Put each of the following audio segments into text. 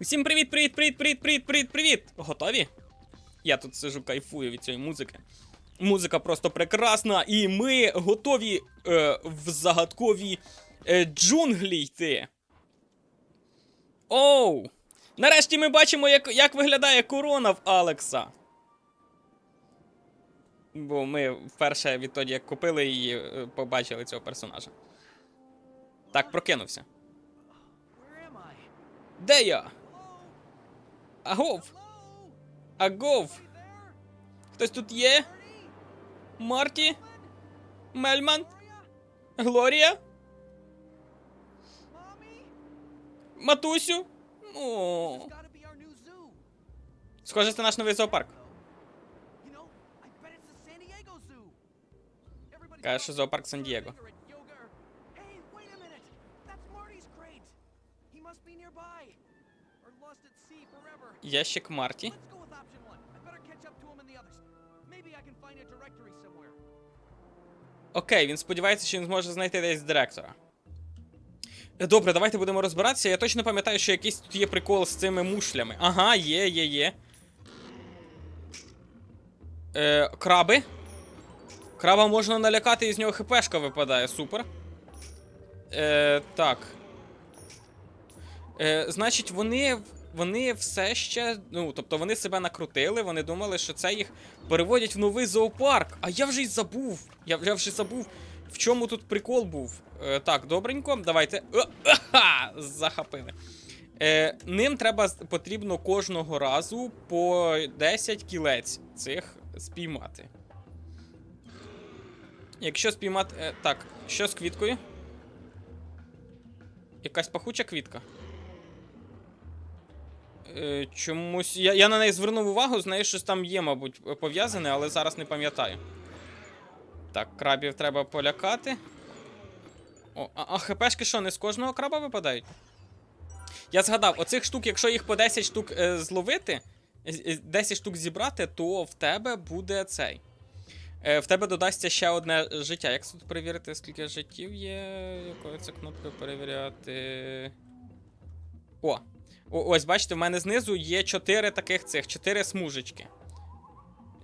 Усім привіт, привіт, привіт, привіт, привіт, привіт, привіт! Готові? Я тут сижу, кайфую від цієї музики. Музика просто прекрасна, і ми готові е, в загадкові е, джунглі йти. Оу! Нарешті ми бачимо, як, як виглядає корона в Алекса. Бо ми вперше відтоді, як купили її, е, побачили цього персонажа. Так, прокинувся. Де я? Агов! Агов! Хтось тут є? Марті? Мельман? Глорія? Матусю? О, схоже, це наш новий зоопарк. Каже, що зоопарк Сан-Дієго. Hey, Ящик Марті. Окей, він сподівається, що він зможе знайти десь директора. Е, Добре, давайте будемо розбиратися. Я точно пам'ятаю, що якийсь тут є прикол з цими мушлями. Ага, є, є, є. Е, краби. Краба можна налякати, і з нього хпшка випадає, супер. Е, так. Е, значить, вони, вони все ще. Ну, тобто вони себе накрутили, вони думали, що це їх переводять в новий зоопарк. А я вже й забув. Я, я вже забув, в чому тут прикол був. Е, так, добренько, давайте. О, аха! Захапили. Е, ним треба потрібно кожного разу по 10 кілець цих спіймати. Якщо спіймати. Е, так, що з квіткою? Якась пахуча квітка. Е, чомусь. Я, я на неї звернув увагу, з нею щось там є, мабуть, пов'язане, але зараз не пам'ятаю. Так, крабів треба полякати. О, а, а хпшки що, не з кожного краба випадають? Я згадав, оцих штук, якщо їх по 10 штук е, зловити, е, 10 штук зібрати, то в тебе буде цей. Е, в тебе додасться ще одне життя. Як тут перевірити, скільки життів є? Якою це кнопкою перевіряти? О, ось, бачите, в мене знизу є 4 таких цих, 4 смужечки.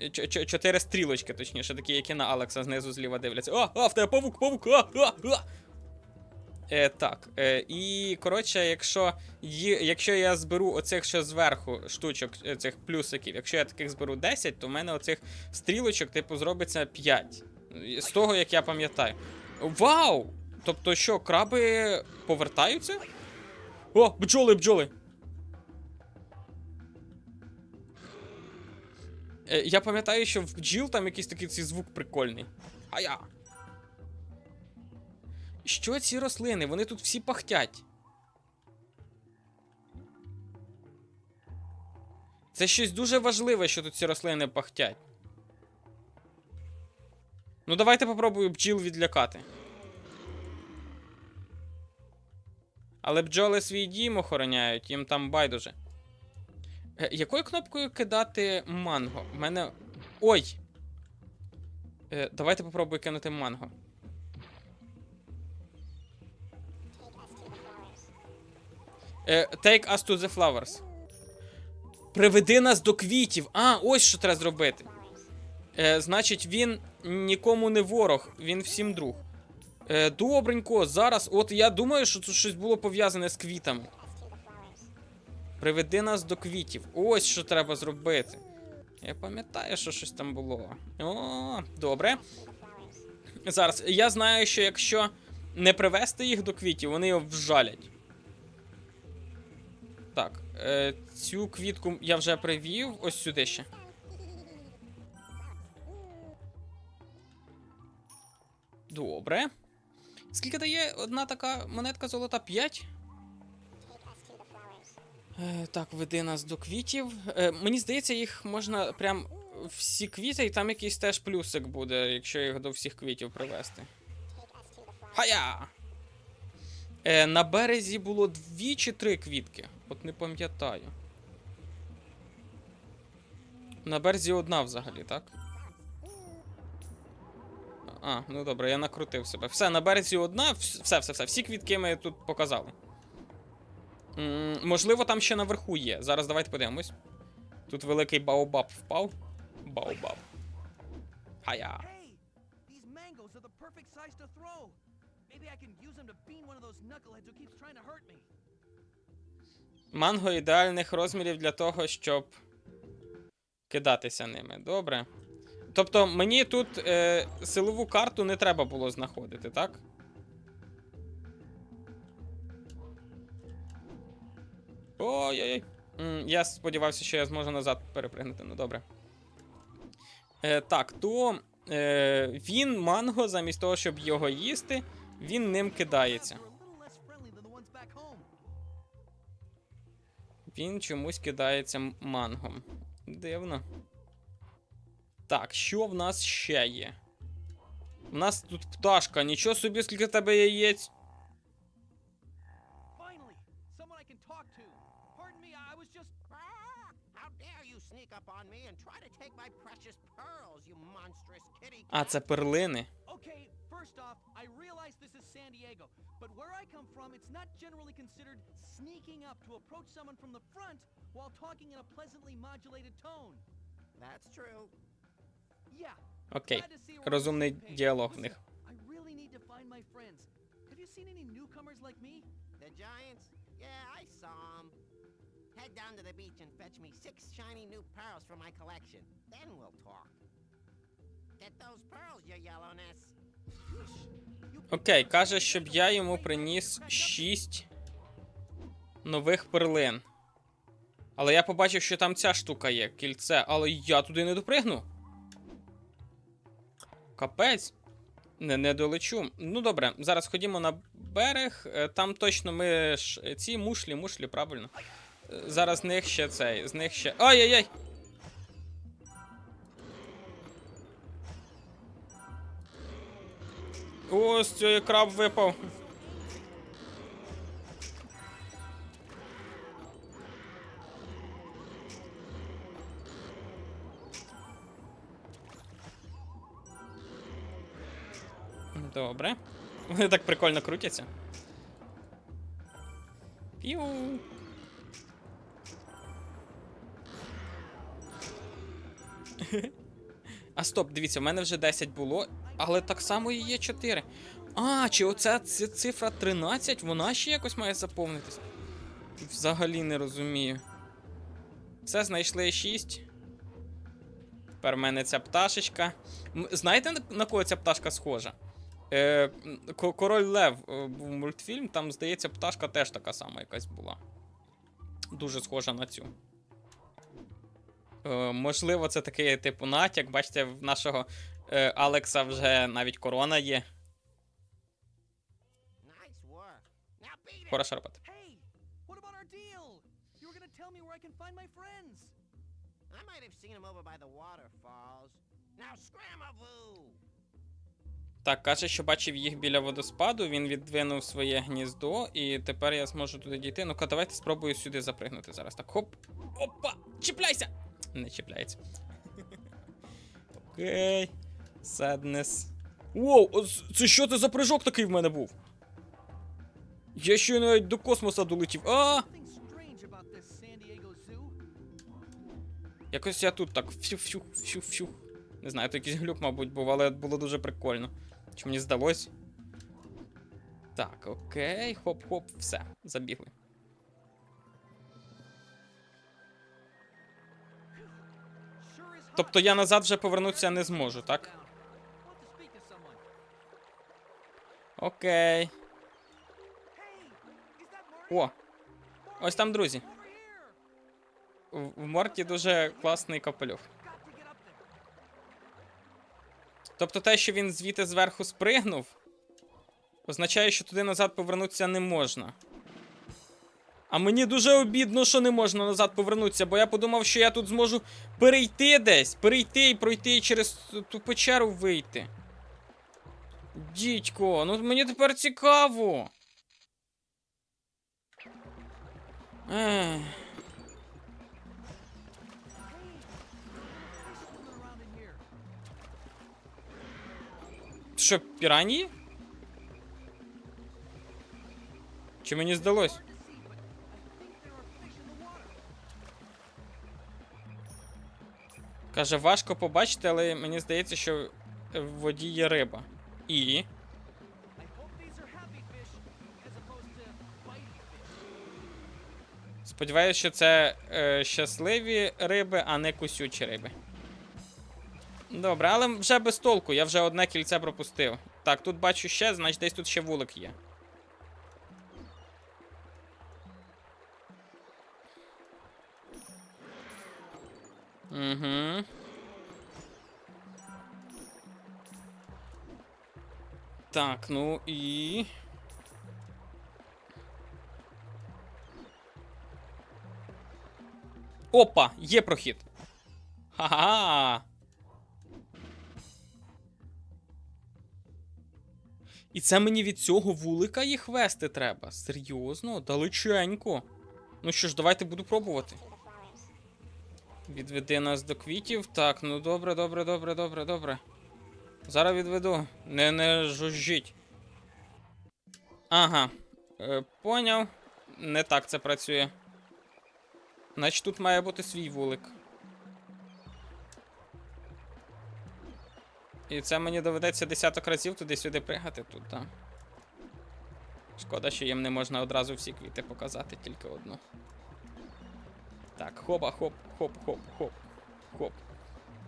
Е, чо- чо- Чотири стрілочки, точніше, такі, які на Алекса знизу зліва дивляться. О, а, в тебе павук, павук! А, а, а! Е, так. Е, і, коротше, якщо, якщо я зберу оцих ще зверху штучок, е, цих плюсиків, якщо я таких зберу 10, то в мене оцих стрілочок, типу, зробиться 5. З того, як я пам'ятаю. Вау! Тобто що, краби повертаються? О, бджоли, бджоли! Я пам'ятаю, що в бджіл там якийсь такий цей звук прикольний. А я. Що ці рослини? Вони тут всі пахтять. Це щось дуже важливе, що тут ці рослини пахтять. Ну, давайте попробую бджіл відлякати. Але бджоли свій дім охороняють, їм там байдуже. Е, якою кнопкою кидати манго? У мене. Ой! Е, давайте попробую кинути манго. Е, take us to the flowers. Приведи нас до квітів. А, ось що треба зробити. Е, значить, він нікому не ворог, він всім друг. Е, добренько, зараз. От я думаю, що тут щось було пов'язане з квітами. Приведи нас до квітів. Ось що треба зробити. Я пам'ятаю, що щось там було. О, добре. Зараз. Я знаю, що якщо не привести їх до квітів, вони його вжалять. Так, е, цю квітку я вже привів ось сюди ще. Добре. Скільки дає одна така монетка золота? 5? Е, так, веди нас до квітів. Е, мені здається, їх можна прям всі квіти, і там якийсь теж плюсик буде, якщо їх до всіх квітів привезти. Хая! Е, на березі було дві чи три квітки. От не пам'ятаю. На березі одна взагалі, так? А, ну добре, я накрутив себе. Все, на березі одна, все, все, все. Всі квітки ми тут показали. М, можливо, там ще наверху є. Зараз давайте подивимось. Тут великий баобаб впав. Баобаб. Хая. Манго ідеальних розмірів для того, щоб кидатися ними. Добре. Тобто мені тут е, силову карту не треба було знаходити, так? Ой-ой-ой. Я сподівався, що я зможу назад перепригнути. Ну добре. Е, так, то е, він, манго, замість того, щоб його їсти, він ним кидається. Він чомусь кидається мангом. Дивно. Так, що в нас ще є? У нас тут пташка, нічого собі, скільки тебе яєць. on me and try to take my precious pearls, you monstrous kitty А, cat. це перлини. Okay, first off, I realize this is San Diego, but where I come from, it's not generally considered sneaking up to approach someone from the front while talking in a pleasantly modulated tone. That's true. Yeah. Окей. glad to see we're on the Розумний same page. діалог в Listen, них. I really need to find my friends. Have you seen any newcomers like me? The giants? Yeah, I saw 'em. Head down to the beach and fetch me six shiny new pearls from my collection. Then we'll talk. Get those pearls, you yellowness. Окей, каже, щоб я йому приніс 6 нових перлин. Але я побачив, що там ця штука є, кільце, але я туди не допригну. Капець. Не, не долечу. Ну добре, зараз ходімо на берег. Е, Там точно ми ж ці мушлі, мушлі, правильно. Зараз з них ще цей, з них ще. Ай-яй-яй! Ось цей краб випав. Добре. Вони так прикольно крутяться. Піу. Стоп, дивіться, в мене вже 10 було, але так само і є 4. А, чи оця цифра 13, вона ще якось має заповнитись? Взагалі не розумію. Все, знайшли 6. Тепер в мене ця пташечка. Знаєте, на- на кого ця пташка схожа? Е, Король Лев е, був мультфільм, там, здається, пташка теж така сама якась була. Дуже схожа на цю. Е, можливо, це такий типу натяк. Бачите, в нашого е, Алекса вже навіть корона є. Хороша робота. Так, каже, що бачив їх біля водоспаду, він віддвинув своє гніздо, і тепер я зможу туди дійти. Ну-ка, давайте спробую сюди запригнути зараз. Так, хоп. Опа! Чіпляйся! Не чіпляється. Окей. Sadness. Воу, це що це за прыжок такий в мене був? Я ще навіть до космоса долетів. А! Якось я тут так фью-фью. Не знаю, то якийсь глюк, мабуть, був, але було дуже прикольно. Чи мені здалось? Так, окей, хоп-хоп, все, забігли. Тобто я назад вже повернутися не зможу, так? Окей. О, ось там друзі. В Морті дуже класний капелюх. Тобто те, що він звідти зверху спригнув, означає, що туди назад повернутися не можна. А мені дуже обідно, що не можна назад повернутися, бо я подумав, що я тут зможу перейти десь, перейти і пройти і через ту- печеру вийти. Дідько, ну мені тепер цікаво. Ех. Що, піранії? Чи мені здалось? Каже, важко побачити, але мені здається, що в воді є риба. І. Сподіваюся, що це е, щасливі риби, а не кусючі риби. Добре, але вже без толку, я вже одне кільце пропустив. Так, тут бачу ще, значить десь тут ще вулик є. Угу. Так, ну і. Опа, є прохід. Ха-ха. І це мені від цього вулика їх вести треба. Серйозно, далеченько. Ну що ж, давайте буду пробувати. Відведи нас до квітів. Так, ну добре, добре, добре, добре, добре. Зараз відведу. Не не жужжіть. Ага. Е, поняв. Не так це працює. Значить тут має бути свій вулик. І це мені доведеться десяток разів туди-сюди пригати тут, так. Шкода, що їм не можна одразу всі квіти показати, тільки одну. Так, хопа, хоп, хоп, хоп, хоп, хоп.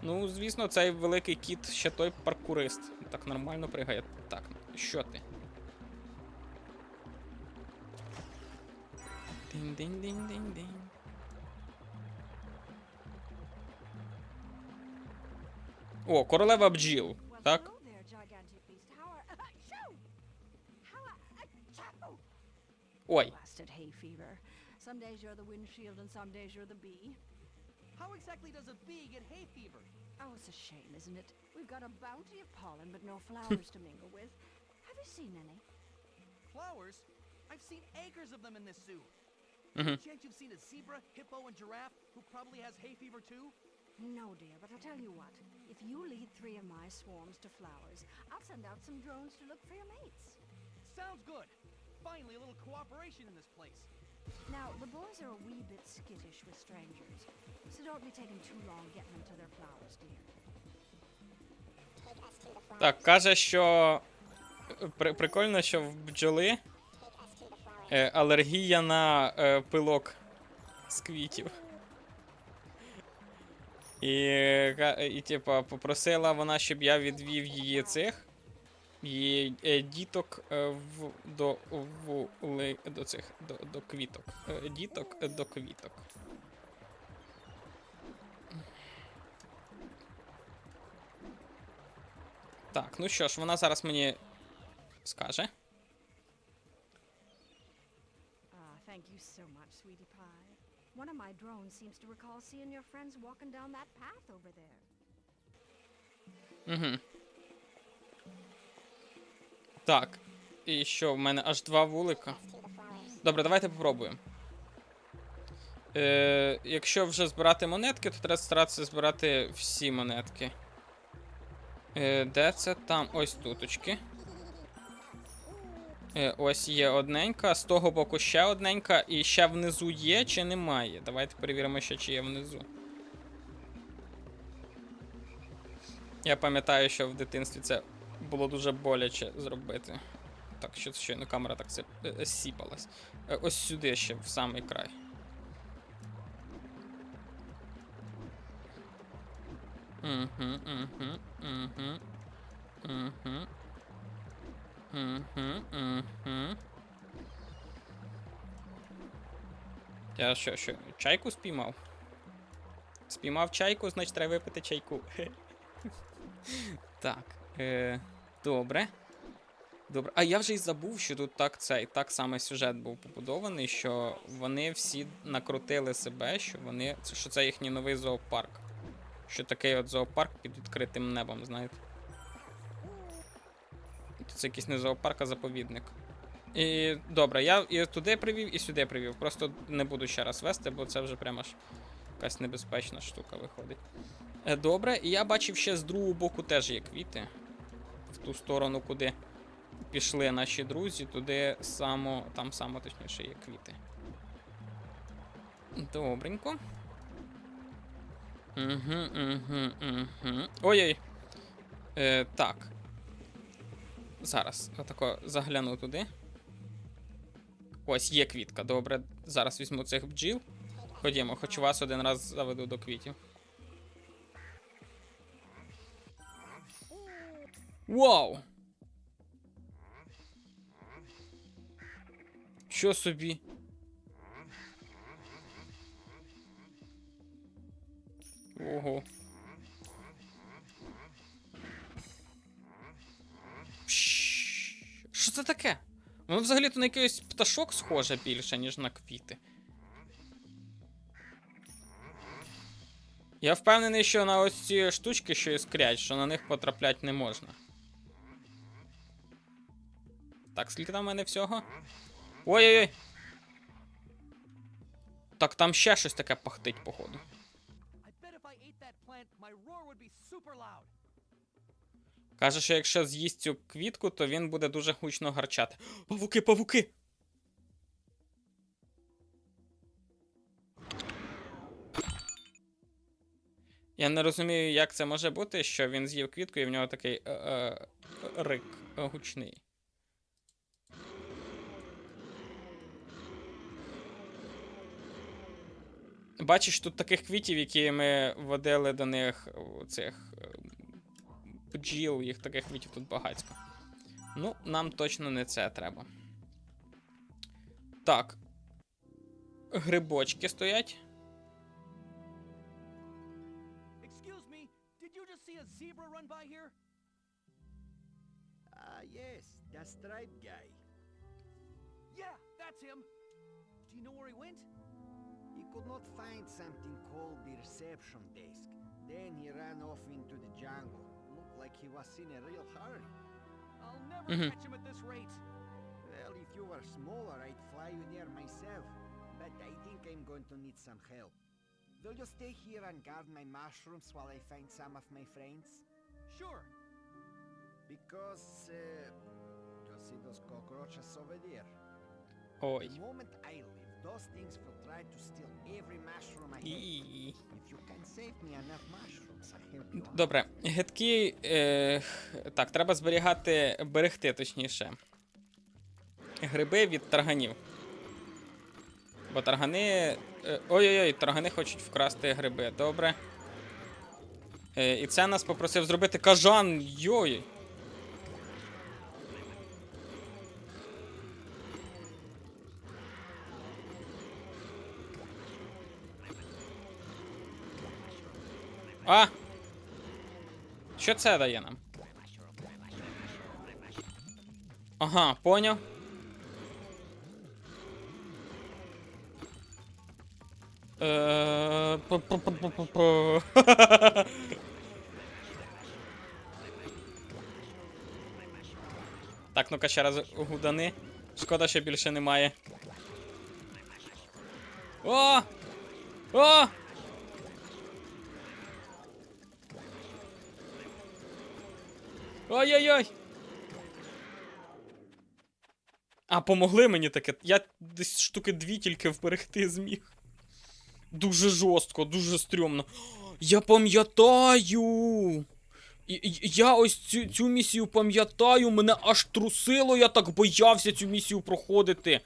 Ну, звісно, цей великий кіт ще той паркурист. Так нормально пригає. Так, що ти? Динь-динь-динь-динь-динь. О, королева бджіл, так? hello Some days you're the windshield and some days you're the bee. How exactly does a bee get hay fever? Oh, it's a shame, isn't it? We've got a bounty of pollen, but no flowers to mingle with. Have you seen any? Flowers? I've seen acres of them in this zoo. Mhm. Chance you've seen a zebra, hippo, and giraffe who probably has hay fever too? No, dear, but I'll tell you what. If you lead three of my swarms to flowers, I'll send out some drones to look for your mates. Sounds good. Finally, a little cooperation in this place. Now, the boys are a wee bit skittish with strangers, so don't be taking too long getting them to their flowers, dear. Так, каже, що. При, прикольно, що в бджоли е, алергія на е, пилок з квітів. І, ка- і типа, попросила вона, щоб я відвів її цих. Е, діток е, в, до, вули, до цих до, до квіток. Е, діток е, до квіток. Так, ну що ж, вона зараз мені скаже. Ah, thank you so much, sweetie pie. One of my drones seems to recall seeing your friends walking down that path over there. Угу. Так. І що, в мене аж два вулика. Добре, давайте попробуємо. Е, якщо вже збирати монетки, то треба старатися збирати всі монетки. Е, де це? Там ось туточки. Е, ось є одненька, з того боку ще одненька, і ще внизу є чи немає. Давайте перевіримо ще, чи є внизу. Я пам'ятаю, що в дитинстві це було дуже боляче зробити. Так, що щойно камера так е, е, сіпалась. Е, Ось сюди ще, в самий край. Угу. Угу. Угу, угу. Я що, що, чайку спіймав? Спіймав чайку, значить треба випити чайку. Так. Е, добре. Добре. А я вже й забув, що тут так цей так саме сюжет був побудований, що вони всі накрутили себе, що вони. що це їхній новий зоопарк. Що такий от зоопарк під відкритим небом, знаєте. Це якийсь не зоопарк, а заповідник. І добре, я і туди привів, і сюди привів. Просто не буду ще раз вести, бо це вже прямо ж якась небезпечна штука виходить. Е, Добре, і я бачив ще з другого боку теж є квіти. Ту сторону, куди пішли наші друзі, туди само, там само точніше є квіти. Добренько. Угу, угу, угу. Ой-ой. Е, так. Зараз. Отако загляну туди. Ось є квітка. Добре. Зараз візьму цих бджіл. Ходімо, хоч вас один раз заведу до квітів. Вау! Що собі? Ого. Що це таке? Воно взагалі-то на якийсь пташок схоже більше, ніж на квіти. Я впевнений, що на ось ці штучки, що іскрять, що на них потраплять не можна. Так, скільки там в мене всього? Ой-ой-ой. Так, там ще щось таке пахтить, походу. Каже, що якщо з'їсть цю квітку, то він буде дуже гучно гарчати. Павуки, павуки! Я не розумію, як це може бути, що він з'їв квітку і в нього такий е, е, рик е, гучний. Бачиш, тут таких квітів, які ми водили до них цих е, бджіл, їх таких квітів тут багатько. Ну, нам точно не це треба. Так. Грибочки стоять. Excuse me, did you just see a zebra run by here? Ah, yes, that striped guy. Yeah, that's him. Do you know where he went? He could not find something called the reception desk. Then he ran off into the jungle. Looked like he was in a real hurry. I'll never Mhm. catch him at this rate. Well, if you were smaller, I'd fly you there myself. But I think I'm going to need some help. Will you stay here and guard my mushrooms while I find some of my friends? Sure. Because, uh, do you see those cockroaches over there? Ой. The moment I leave, those things will try to steal every mushroom I have. If you can save me enough mushrooms, I'll help you. Добре, гидкий. Е... Так, треба зберігати, берегти, точніше. Гриби від тарганів. Бо таргани. е, Ой-ой-ой, таргани хочуть вкрасти гриби. Добре. Е, і це нас попросив зробити кажан. Йой. А! Що це дає нам? Ага, поняв. Е. Так, ну-ка ще раз гудани. Шкода, що більше немає. О! О! Ой-ой-ой! А, помогли мені таке. Я десь штуки дві тільки вберегти зміг. Дуже жорстко, дуже стрьомно. Я пам'ятаю. Я ось цю, цю місію пам'ятаю, мене аж трусило, я так боявся цю місію проходити.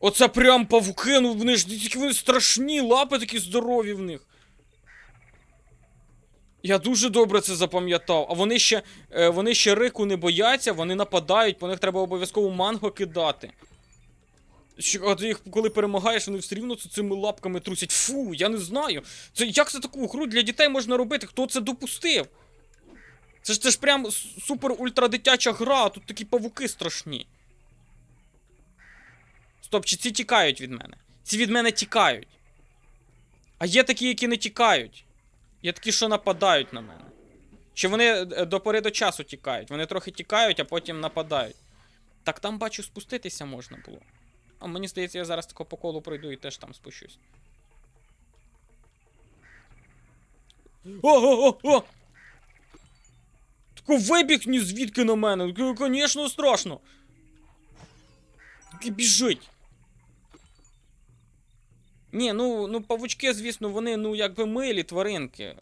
Оце прям павуки, ну вони ж вони страшні, лапи такі здорові в них. Я дуже добре це запам'ятав. А вони ще, е, вони ще рику не бояться, вони нападають, по них треба обов'язково манго кидати. А ти їх коли перемагаєш, вони все рівно цими лапками трусять. Фу, я не знаю. Це як це таку гру для дітей можна робити? Хто це допустив? Це ж це ж прям супер ультра дитяча гра, а тут такі павуки страшні. Стоп, чи ці тікають від мене? Ці від мене тікають. А є такі, які не тікають. Є такі, що нападають на мене. Чи вони е, до пори до часу тікають? Вони трохи тікають, а потім нападають. Так там бачу, спуститися можна було. А мені здається, я зараз тако по колу пройду і теж там спущусь. О-о-о-о! Тако вибіг ні звідки на мене. Звісно, страшно. Біжить. Ні, ну, ну павучки, звісно, вони, ну, якби милі тваринки.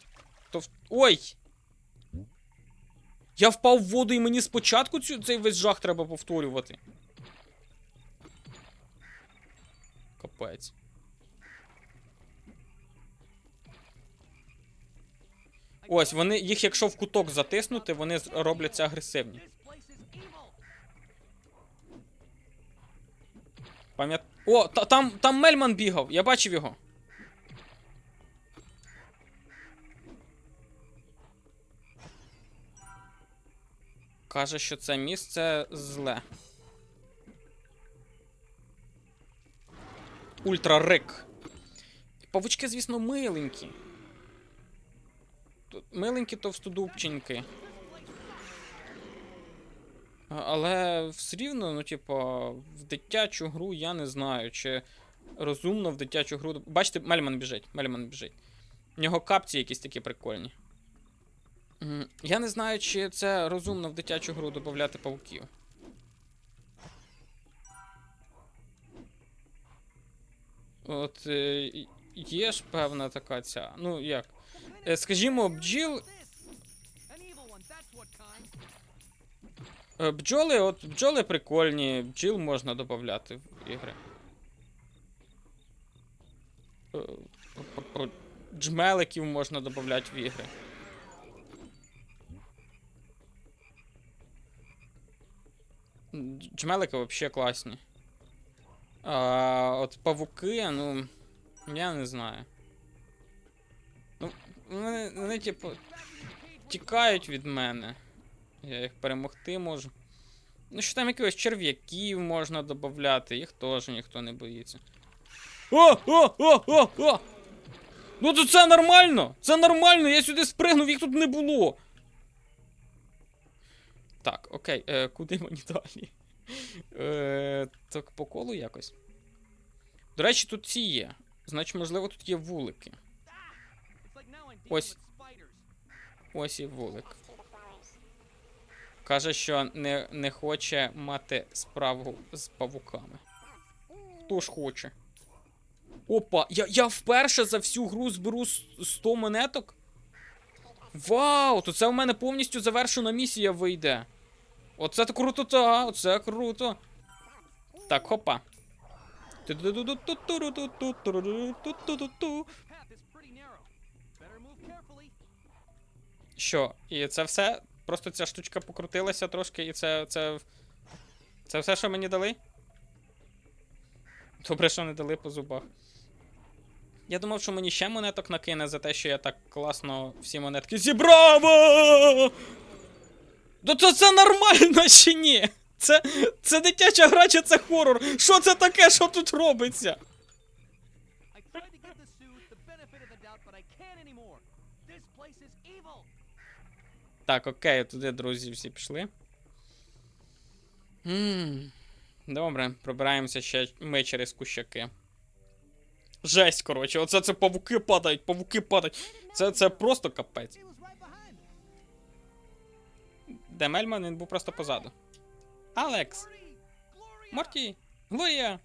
То... Ой! Я впав в воду і мені спочатку цю, цей весь жах треба повторювати. Капець. Ось, вони, їх якщо в куток затиснути, вони робляться агресивні. Пам'ят... О, та, там, там Мельман бігав, я бачив його. Каже, що це місце зле. Ультрарик. Павучки, звісно, миленькі. Миленькі товстодубченькі. Але все рівно, ну, типу, в дитячу гру я не знаю, чи розумно в дитячу гру. Бачите, Мельман біжить. Мельман біжить. В нього капці якісь такі прикольні. Я не знаю, чи це розумно в дитячу гру додати павуків. От е, є ж певна така ця. Ну як? Е, Скажімо, бджіл Бджоли, от бджоли прикольні, бджіл можна додати в ігри. Е, Джмеликів можна додати в ігри. Джмелики взагалі класні. А от павуки, ну. Я не знаю. Ну, вони, вони типу, тікають від мене. Я їх перемогти можу. Ну, що там якихось черв'яків можна додати, їх теж ніхто не боїться. О! О! О! О! О! Ну то це нормально! Це нормально! Я сюди спригнув, їх тут не було. Так, окей, е, куди мені далі? Е, так, по колу якось. До речі, тут ці є. Значить, можливо, тут є вулики. Ось. Ось і вулик. Каже, що не, не хоче мати справу з павуками. Хто ж хоче? Опа, я, я вперше за всю гру зберу 100 монеток. Вау! То це в мене повністю завершена місія вийде. Оце то круто, та, оце круто. Так, хопа. Що? І це все? Просто ця штучка покрутилася трошки, і це. це. Це все, що мені дали? Добре, що не дали по зубах. Я думав, що мені ще монеток накине за те, що я так класно всі монетки зібрав! То це, це нормально чи ні? Це, це дитяча гра чи це хорор? Що це таке, що тут робиться? Так, окей, туди друзі всі пішли. м Добре, пробираємося ще ми через кущаки. Жесть, коротше, оце це павуки падають, павуки падають. Це, це просто капець. Де Мельман, він був просто позаду. Алекс! Морті! Глорія!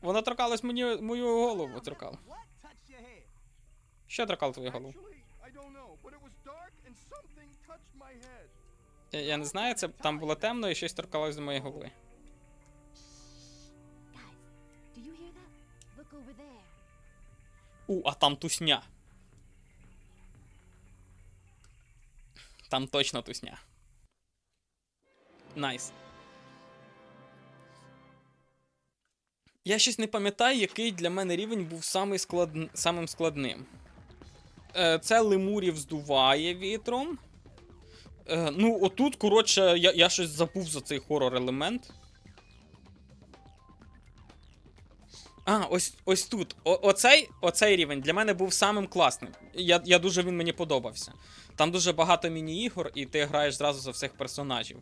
Вона торкалась мені мою голову торкала. Що торкало твою голову? Я, я не знаю, це там було темно і щось торкалось до моєї голови. У, а там тусня. Там точно тусня. Найс. Я щось не пам'ятаю, який для мене рівень був самий склад... самим складним. Е, це лемурів здуває вітром. Е, ну, отут, коротше, я, я щось забув за цей хорор елемент. А, ось, ось тут. О, оцей, оцей рівень для мене був самим класним. Я, я дуже він мені подобався. Там дуже багато міні-ігор, і ти граєш зразу за всіх персонажів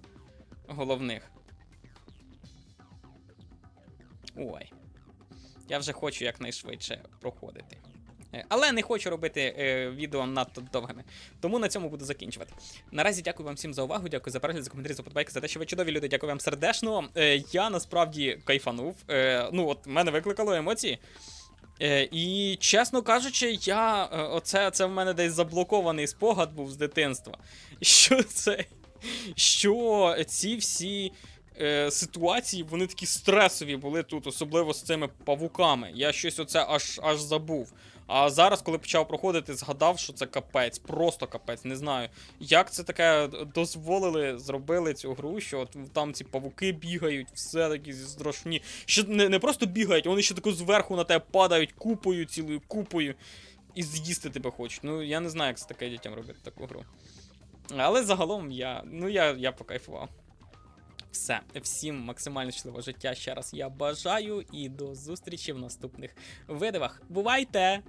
головних. Ой. Я вже хочу якнайшвидше проходити. Е, Але не хочу робити е, відео надто довгими. Тому на цьому буду закінчувати. Наразі дякую вам всім за увагу, дякую за перегляд, за коментарі, за подбайки, за те, що ви чудові люди. Дякую вам сердечно. Е, я насправді кайфанув. Е, ну, от мене викликало емоції. Е, і чесно кажучи, я е, оце це в мене десь заблокований спогад був з дитинства. Що це? Що ці всі е, ситуації, вони такі стресові були тут, особливо з цими павуками. Я щось оце аж аж забув. А зараз, коли почав проходити, згадав, що це капець, просто капець, не знаю. Як це таке дозволили, зробили цю гру, що от там ці павуки бігають, все такі страшні. Що не, не просто бігають, вони ще тако зверху на тебе падають купою, цілою купою. І з'їсти тебе хочуть. Ну, я не знаю, як це таке дітям робити таку гру. Але загалом я. Ну, я, я покайфував. Все, всім максимально щасливого життя ще раз я бажаю і до зустрічі в наступних видивах. Бувайте!